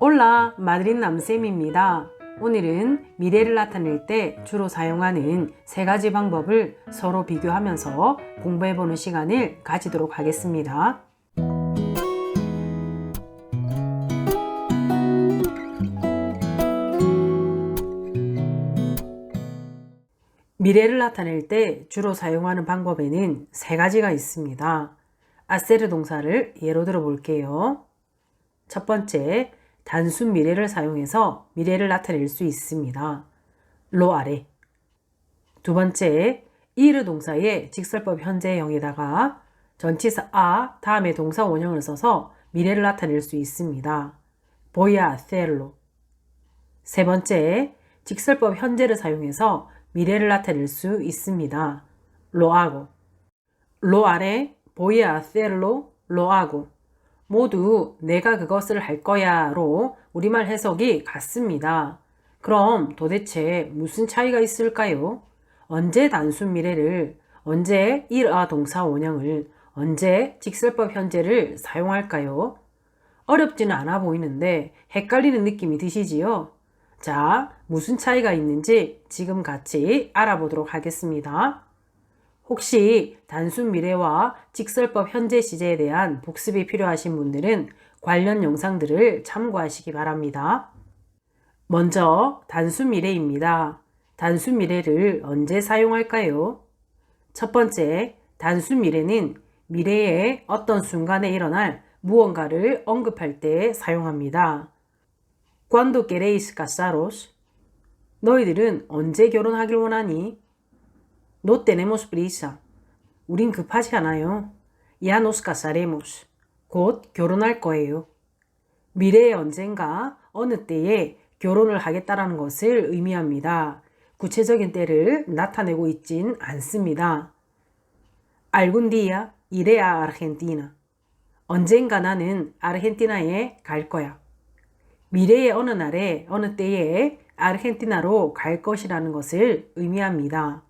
올라 마드린 남쌤입니다. 오늘은 미래를 나타낼 때 주로 사용하는 세 가지 방법을 서로 비교하면서 공부해보는 시간을 가지도록 하겠습니다. 미래를 나타낼 때 주로 사용하는 방법에는 세 가지가 있습니다. 아세르 동사를 예로 들어 볼게요. 첫 번째, 단순 미래를 사용해서 미래를 나타낼 수 있습니다. 로 아래. 두 번째, 이르 동사의 직설법 현재형에다가 전치사 아 다음에 동사 원형을 써서 미래를 나타낼 수 있습니다. 보야 셀로. 세 번째, 직설법 현재를 사용해서 미래를 나타낼 수 있습니다. 로하고. 로 아래 보야 하셀로 로하고. 모두 내가 그것을 할 거야로 우리말 해석이 같습니다. 그럼 도대체 무슨 차이가 있을까요? 언제 단순 미래를, 언제 일아 동사 원형을, 언제 직설법 현재를 사용할까요? 어렵지는 않아 보이는데 헷갈리는 느낌이 드시지요? 자, 무슨 차이가 있는지 지금 같이 알아보도록 하겠습니다. 혹시 단순 미래와 직설법 현재 시제에 대한 복습이 필요하신 분들은 관련 영상들을 참고하시기 바랍니다. 먼저 단순 미래입니다. 단순 미래를 언제 사용할까요? 첫 번째, 단순 미래는 미래의 어떤 순간에 일어날 무언가를 언급할 때 사용합니다. Cuando queréis casaros? 너희들은 언제 결혼하길 원하니? No tenemos prisa. 우린 급하지 않아요. Ya nos casaremos. 곧 결혼할 거예요. 미래의 언젠가 어느 때에 결혼을 하겠다라는 것을 의미합니다. 구체적인 때를 나타내고 있진 않습니다. algún día iré a Argentina. 언젠가 나는 아르헨티나에 갈 거야. 미래의 어느 날에 어느 때에 아르헨티나로 갈 것이라는 것을 의미합니다.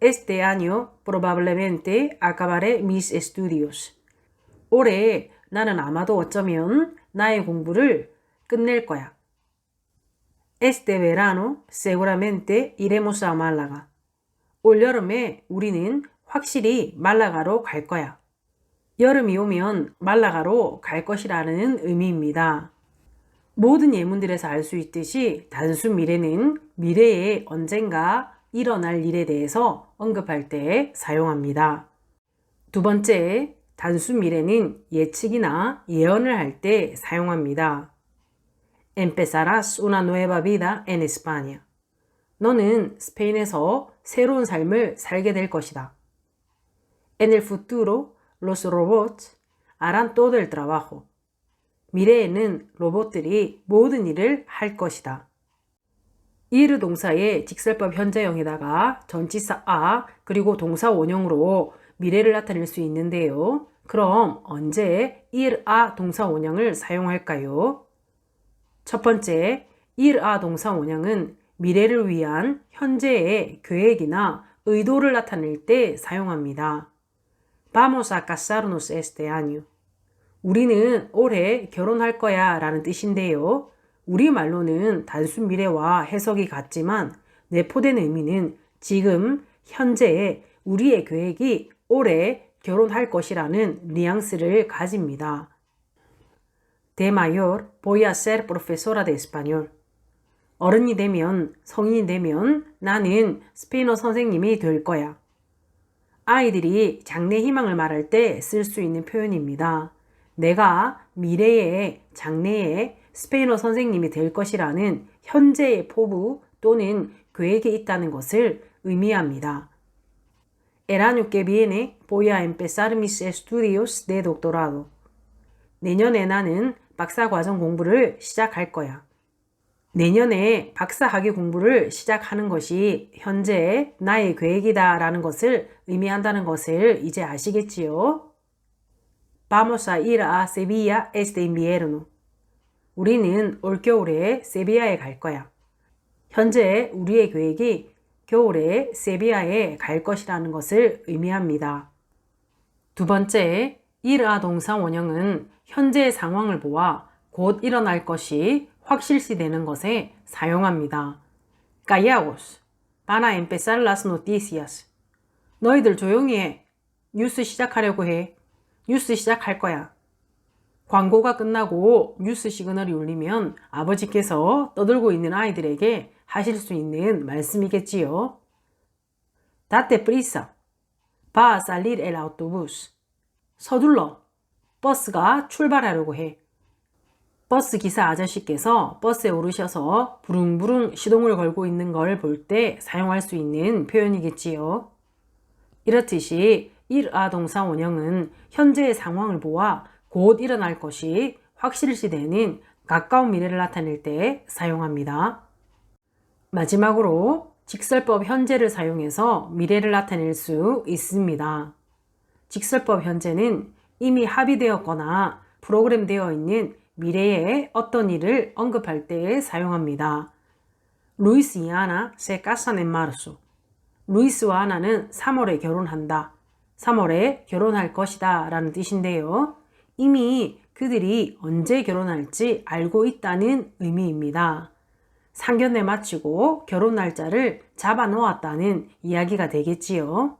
Este año probablemente acabaré mis estudios. 올해 나는 아마도 어쩌면 나의 공부를 끝낼 거야. Este verano seguramente iremos a Málaga. 올 여름에 우리는 확실히 말라가로 갈 거야. 여름이 오면 말라가로 갈 것이라는 의미입니다. 모든 예문들에서 알 수 있듯이 단순 미래는 미래에 언젠가 일어날 일에 대해서 언급할 때 사용합니다. 두 번째, 단순 미래는 예측이나 예언을 할 때 사용합니다. Empezarás una nueva vida en España. 너는 스페인에서 새로운 삶을 살게 될 것이다. En el futuro, los robots harán todo el trabajo. 미래에는 로봇들이 모든 일을 할 것이다. 이르 동사의 직설법 현재형에다가 전치사 아 그리고 동사 원형으로 미래를 나타낼 수 있는데요. 그럼 언제 일아 동사 원형을 사용할까요? 첫 번째, 일아 동사 원형은 미래를 위한 현재의 계획이나 의도를 나타낼 때 사용합니다. Vamos a casarnos este año. 우리는 올해 결혼할 거야 라는 뜻인데요. 우리말로는 단순 미래와 해석이 같지만 내포된 의미는 지금, 현재의 우리의 계획이 올해 결혼할 것이라는 뉘앙스를 가집니다. De mayor voy a ser profesora de español. 어른이 되면, 성인이 되면 나는 스페인어 선생님이 될 거야. 아이들이 장래 희망을 말할 때 쓸 수 있는 표현입니다. 내가 미래의 장래에 스페인어 선생님이 될 것이라는 현재의 포부 또는 계획이 있다는 것을 의미합니다. El año que viene voy a empezar mis estudios de doctorado. 내년에 나는 박사 과정 공부를 시작할 거야. 내년에 박사 학위 공부를 시작하는 것이 현재 나의 계획이다라는 것을 의미한다는 것을 이제 아시겠지요? Vamos a ir a Sevilla este invierno. 우리는 올겨울에 세비야에 갈 거야. 현재 우리의 계획이 겨울에 세비야에 갈 것이라는 것을 의미합니다. 두 번째, 일아 동사 원형은 현재의 상황을 보아 곧 일어날 것이 확실시 되는 것에 사용합니다. Callaos. Van a empezar las noticias. 너희들 조용히 해. 뉴스 시작하려고 해. 뉴스 시작할 거야. 광고가 끝나고 뉴스 시그널이 울리면 아버지께서 떠들고 있는 아이들에게 하실 수 있는 말씀이겠지요. Date prisa. Va a salir el autobús. 서둘러. 버스가 출발하려고 해. 버스 기사 아저씨께서 버스에 오르셔서 부릉부릉 시동을 걸고 있는 걸 볼 때 사용할 수 있는 표현이겠지요. 이렇듯이 일아 동사 원형은 현재의 상황을 보아 곧 일어날 것이 확실시되는 가까운 미래를 나타낼 때 사용합니다. 마지막으로 직설법 현재를 사용해서 미래를 나타낼 수 있습니다. 직설법 현재는 이미 합의되었거나 프로그램되어 있는 미래의 어떤 일을 언급할 때 사용합니다. 루이스 y 아나 se casan en marzo. 루이스와 아나는 3월에 결혼한다. 3월에 결혼할 것이다 라는 뜻인데요. 이미 그들이 언제 결혼할지 알고 있다는 의미입니다. 상견례 마치고 결혼 날짜를 잡아 놓았다는 이야기가 되겠지요.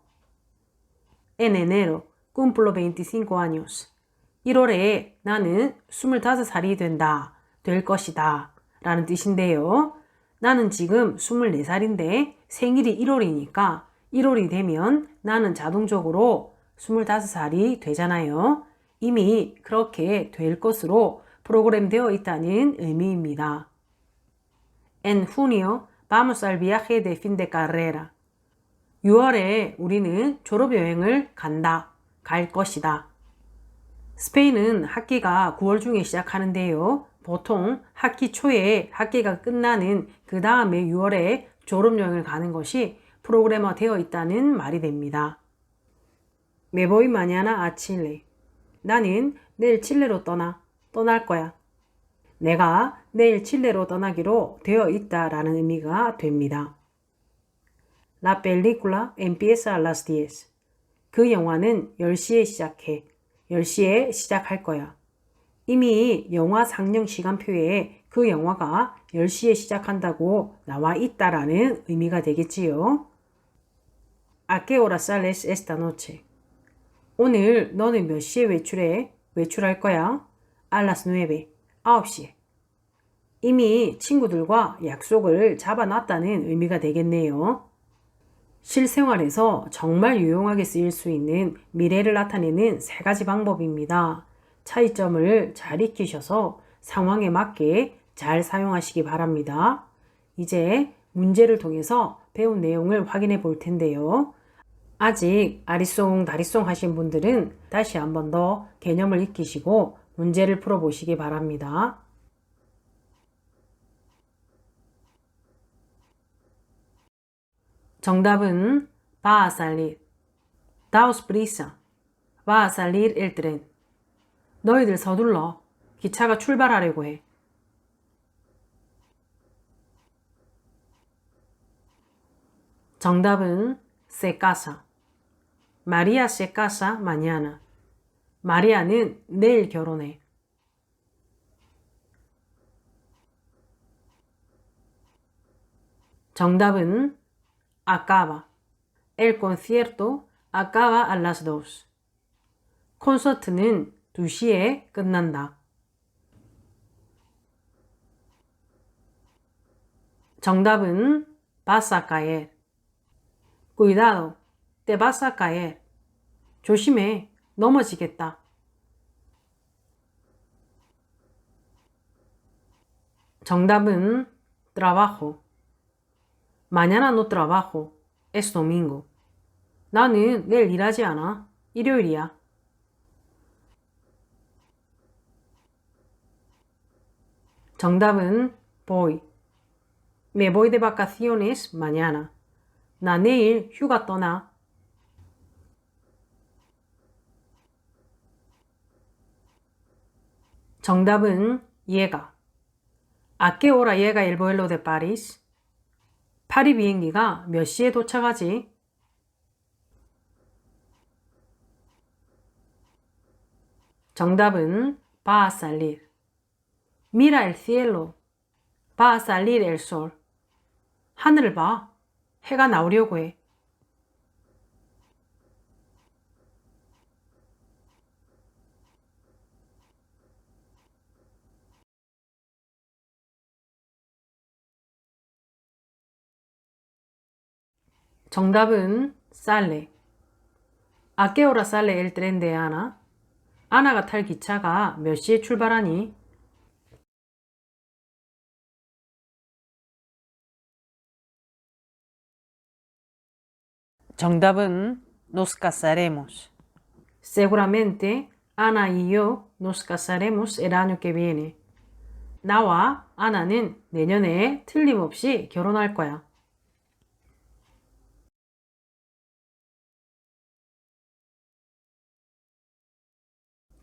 En enero cumplo 25 años. 1월에 나는 25살이 된다, 될 것이다 라는 뜻인데요. 나는 지금 24살인데 생일이 1월이니까 1월이 되면 나는 자동적으로 25살이 되잖아요. 이미 그렇게 될 것으로 프로그램되어 있다는 의미입니다. En junio vamos al viaje de fin de carrera. 6월에 우리는 졸업여행을 간다, 갈 것이다. 스페인은 학기가 9월 중에 시작하는데요. 보통 학기 초에 학기가 끝나는 그 다음에 6월에 졸업여행을 가는 것이 프로그래머 되어 있다는 말이 됩니다. Me voy mañana a Chile. 나는 내일 칠레로 떠나, 떠날 거야. 내가 내일 칠레로 떠나기로 되어 있다라는 의미가 됩니다. La película empieza a las 10. 그 영화는 10시에 시작해. 10시에 시작할 거야. 이미 영화 상영 시간표에 그 영화가 10시에 시작한다고 나와 있다라는 의미가 되겠지요. ¿A qué hora sales esta noche? 오늘 너는 몇 시에 외출해? 외출할 거야? A las 9. 9시에. 이미 친구들과 약속을 잡아놨다는 의미가 되겠네요. 실생활에서 정말 유용하게 쓰일 수 있는 미래를 나타내는 세 가지 방법입니다. 차이점을 잘 익히셔서 상황에 맞게 잘 사용하시기 바랍니다. 이제 문제를 통해서 배운 내용을 확인해 볼 텐데요. 아직 아리송 다리송 하신 분들은 다시 한 번 더 개념을 익히시고 문제를 풀어보시기 바랍니다. 정답은 va a salir. Daos prisa. Va a salir el tren. 너희들 서둘러. 기차가 출발하려고 해. 정답은 se casa. 마리아 se casa mañana. 마리아는 내일 결혼해. 정답은 acaba. El concierto acaba a las 2. 콘서트는 2시에 끝난다. 정답은 vas a caer. Cuidado, caer. 조심해, 넘어지겠다. 정답은 trabajo. Mañana no trabajo. Es domingo. 나는 내일 일하지 않아. 일요일이야. 정답은 voy. Me voy de vacaciones mañana. 나 내일 휴가 떠나. 정답은 llega. ¿A qué hora llega el vuelo de París? 파리 비행기가 몇 시에 도착하지? 정답은 va a salir. Mira el cielo. Va a salir el sol. 하늘을 봐. 해가 나오려고 해. 정답은 sale. ¿A qué hora sale el tren de Ana? 아나가 탈 기차가 몇 시에 출발하니? 정답은 nos casaremos. Seguramente Ana y yo nos casaremos el año que viene. 나와 아나는 내년에 틀림없이 결혼할 거야.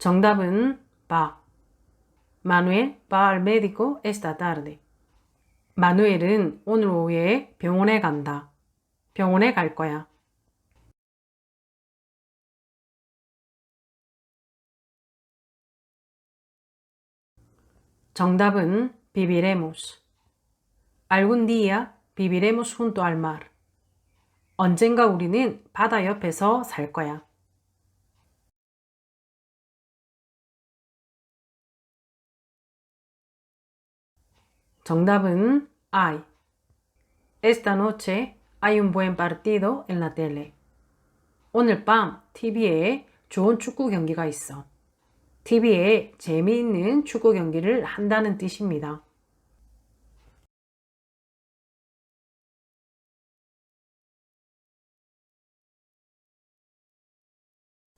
정답은. Manuel va al médico esta tarde. 마누엘은 오늘 오후에 병원에 간다. 병원에 갈 거야. 정답은. Algún día viviremos junto al mar. 언젠가 우리는 바다 옆에서 살 거야. 정답은 I. Esta noche hay un buen partido en la tele. 오늘 밤 TV에 좋은 축구 경기가 있어. TV에 재미있는 축구 경기를 한다는 뜻입니다.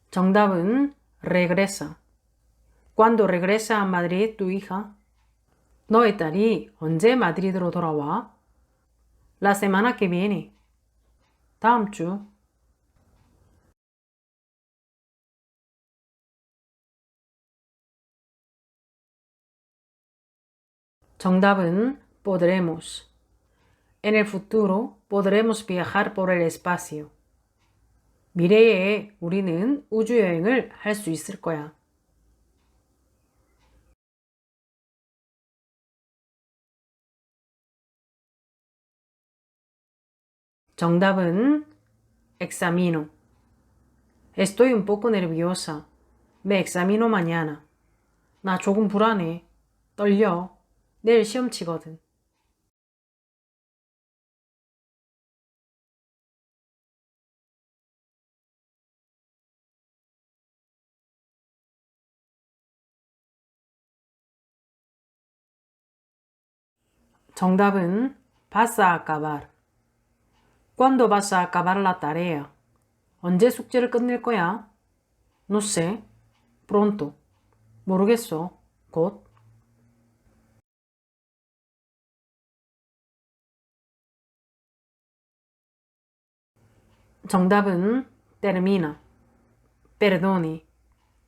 정답은 regresa. ¿Cuándo regresa a Madrid tu hija? 너의 딸이 언제 마드리드로 돌아와? La semana que viene. 다음 주. 정답은 podremos. En el futuro podremos viajar por el espacio. 미래에 우리는 우주 여행을 할 수 있을 거야. 정답은 examino. Estoy un poco nerviosa. Me examino mañana. 나 조금 불안해. 떨려. 내일 시험 치거든. 정답은 a acabar. ¿Cuándo vas a acabar la tarea? 언제 숙제를 끝낼 거야? No sé. Pronto. 모르겠어. 곧. 정답은 termina. Perdone.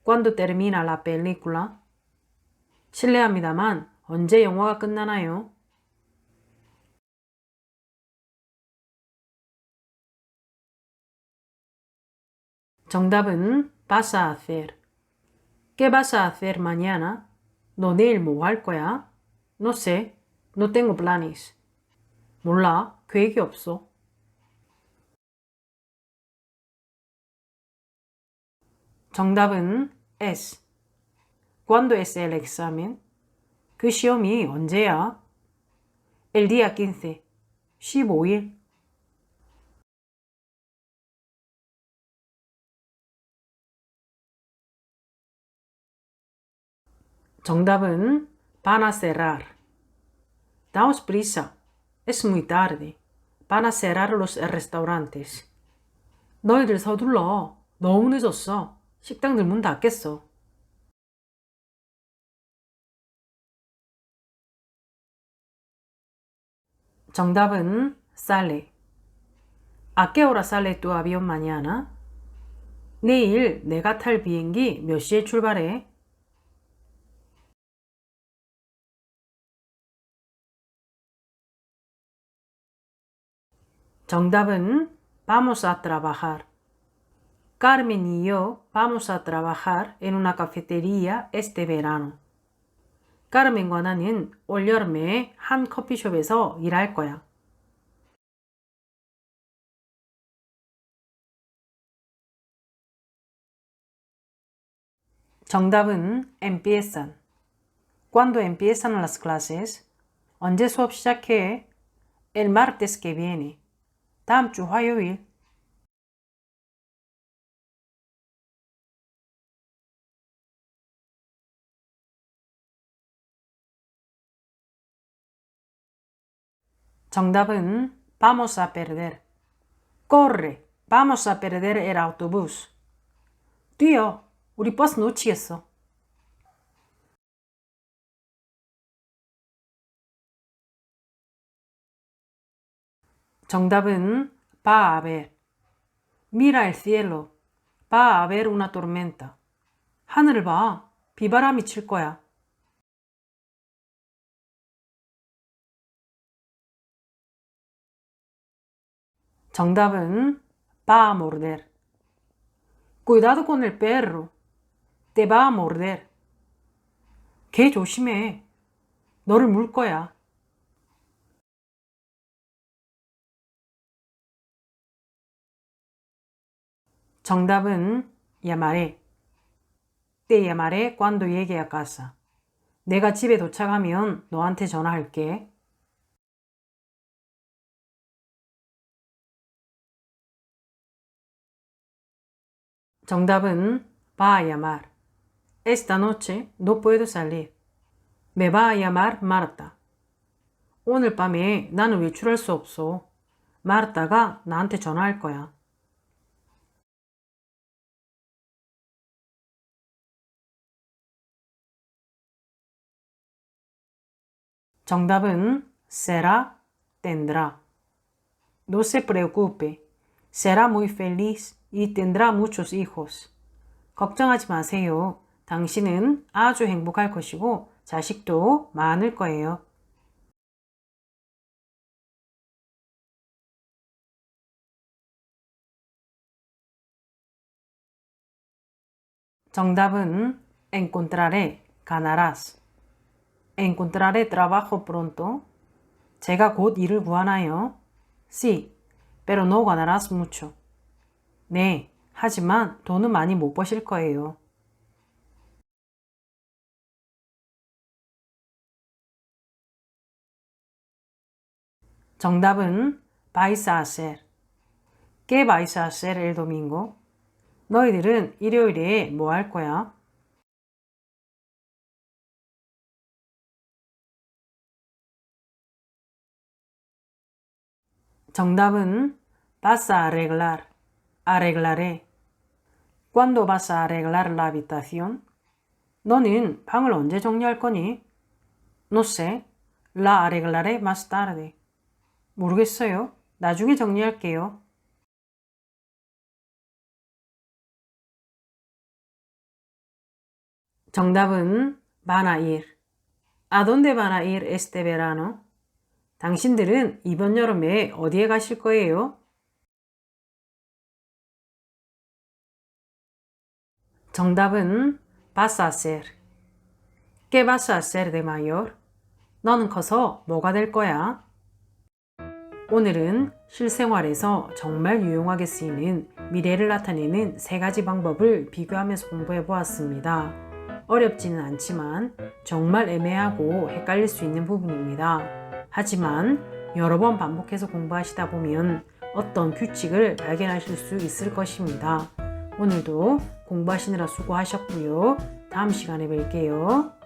¿Cuándo termina la película? 실례합니다만 언제 영화가 끝나나요? 정답은 vas a hacer. ¿Qué vas a hacer mañana? 너 내일 뭐 할 거야? No sé. No tengo planes. 몰라. 계획이 없어. 정답은 es. ¿Cuándo es el examen? 그 시험이 언제야? El día 15. 15일. 정답은 van a cerrar. Daos prisa. Es muy tarde. Van a cerrar los restaurantes. 너희들 서둘러. 너무 늦었어. 식당들 문 닫겠어. 정답은 sale. ¿A qué hora sale tu avión mañana? 내일 내가 탈 비행기 몇 시에 출발해? 정답은 vamos a trabajar. Carmen y yo vamos a trabajar en una cafetería este verano. 까르멘과 나는 올여름에 한 커피숍에서 일할 거야. 정답은 empiezan. ¿Cuándo empiezan las clases? 언제 수업 시작해? El martes que viene. 다음 주 화요일. 정답은 vamos a perder. Corre, vamos a perder el autobús. 뛰어, 우리 버스 놓치겠어. 정답은 va a haber. Mira el cielo. Va a haber una tormenta. 하늘을 봐. 비바람이 칠 거야. 정답은 va a morder. Cuidado con el perro. Te va a morder. 개 조심해. 너를 물 거야. 정답은. Te llamaré cuando llegue a casa. 내가 집에 도착하면 너한테 전화할게. 정답은 va a llamar. Esta noche no puedo salir. Me va a llamar Marta. 오늘 밤에 나는 외출할 수 없어. 마르타가 나한테 전화할 거야. 정답은 será, tendrá. No se preocupe. Será muy feliz y tendrá muchos hijos. 걱정하지 마세요. 당신은 아주 행복할 것이고 자식도 많을 거예요. 정답은 encontraré, ganarás. Encontraré trabajo pronto. 제가 곧 일을 구하나요? Sí, pero no ganarás mucho. 네, 하지만 돈은 많이 못 버실 거예요. 정답은 vais a hacer. ¿Qué vais a hacer el domingo? 너희들은 일요일에 뭐 할 거야? 정답은 vas a arreglar. arreglaré. ¿Cuándo vas a arreglar la habitación? 너는 방을 언제 정리할 거니? No sé. La arreglaré más tarde. 모르겠어요. 나중에 정리할게요. 정답은 van a ir. ¿A dónde van a ir este verano? 당신들은 이번 여름에 어디에 가실 거예요? 정답은 vas a hacer. ¿Qué vas a hacer de mayor? 너는 커서 뭐가 될 거야? 오늘은 실생활에서 정말 유용하게 쓰이는 미래를 나타내는 세 가지 방법을 비교하면서 공부해 보았습니다. 어렵지는 않지만 정말 애매하고 헷갈릴 수 있는 부분입니다. 하지만 여러 번 반복해서 공부하시다 보면 어떤 규칙을 발견하실 수 있을 것입니다. 오늘도 공부하시느라 수고하셨고요. 다음 시간에 뵐게요.